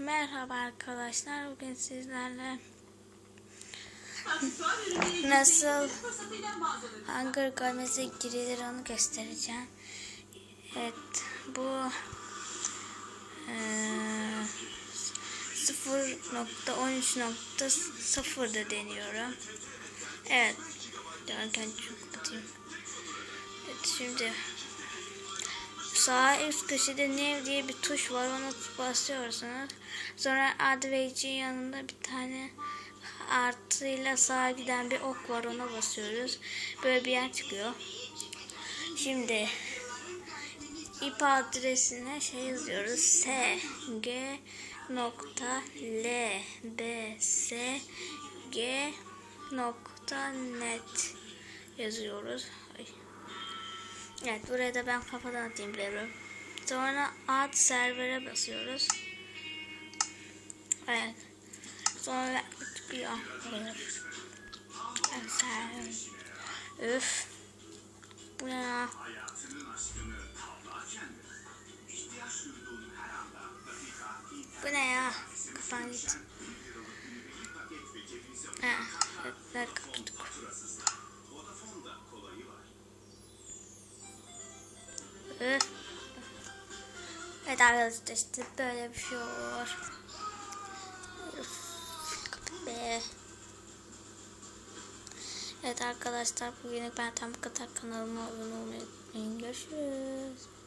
Merhaba arkadaşlar. Bugün sizlerle nasıl Hunger Games'e girilir onu göstereceğim. Evet bu eee 0.13.0'da deniyorum. Evet. Derken çok batayım. Evet şimdi sağ üst köşede new diye bir tuş var ona basıyorsunuz. Sonra adı yanında bir tane artıyla sağa giden bir ok var ona basıyoruz. Böyle bir yer çıkıyor. Şimdi IP adresine şey yazıyoruz. S G nokta L B S G nokta net yazıyoruz. Ay. Evet buraya da ben kafadan atayım biliyorum. Sonra add server'e basıyoruz. Evet. Sonra çıkıyor. Evet. Bu ne ya? Bu ne ya? Kapan git. Ha, evet, kapattık. Evet arkadaşlar işte böyle bir şey olur. Evet arkadaşlar bugünlük ben tam bu kadar kanalıma abone olmayı unutmayın. Görüşürüz.